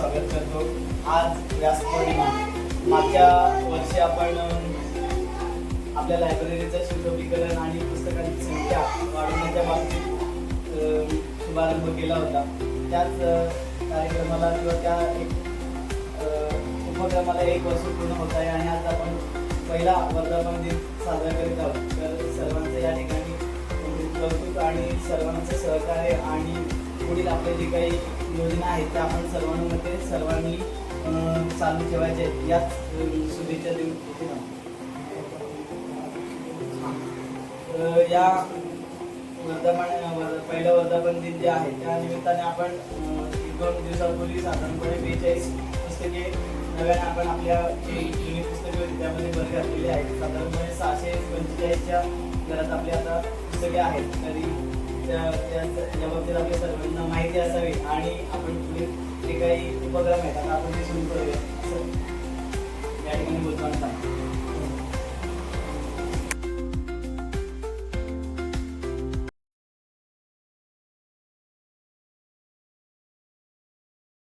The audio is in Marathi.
स्वागत करतो. आज व्यास पौर्णिमा. मागच्या वर्षी आपण आपल्या लायब्ररीचं शुद्धीकरण आणि पुस्तकांची संख्या वाढवण्याच्या बाबतीत शुभारंभ केला होता. त्याच कार्यक्रमाला किंवा त्या एक उपक्रमाला एक वर्ष पूर्ण होत आहे आणि आज आपण पहिला वर्धापन दिन साजरा करीत आहोत. तर सर्वांचं या ठिकाणी कौतुक आणि सर्वांचं सहकार्य आणि पुढील आपले जे काही योजना आहेत त्या आपण सर्वांमध्ये सर्वांनी चालू ठेवायचे आहेत. याच शुभेच्छा देऊन या वर्धमान पहिलं वर्धापन दिन जे आहे त्या निमित्ताने आपण दोन दिवसापूर्वी साधारणपणे बेचाळीस पुस्तके नव्याने आपण आपल्या जी जुनी पुस्तके होती त्यामध्ये भर घातलेली आहेत. साधारणपणे सहाशे पंचेचाळीसच्या घरात आपल्या आता पुस्तके आहेत. तरी त्या त्या- बाबतीत आपल्या सर्वांना माहिती असावी आणि आपण पुढे जे काही उपक्रम आहेत आपण ते सुरू करूया. या ठिकाणी बोलताना सांगतो.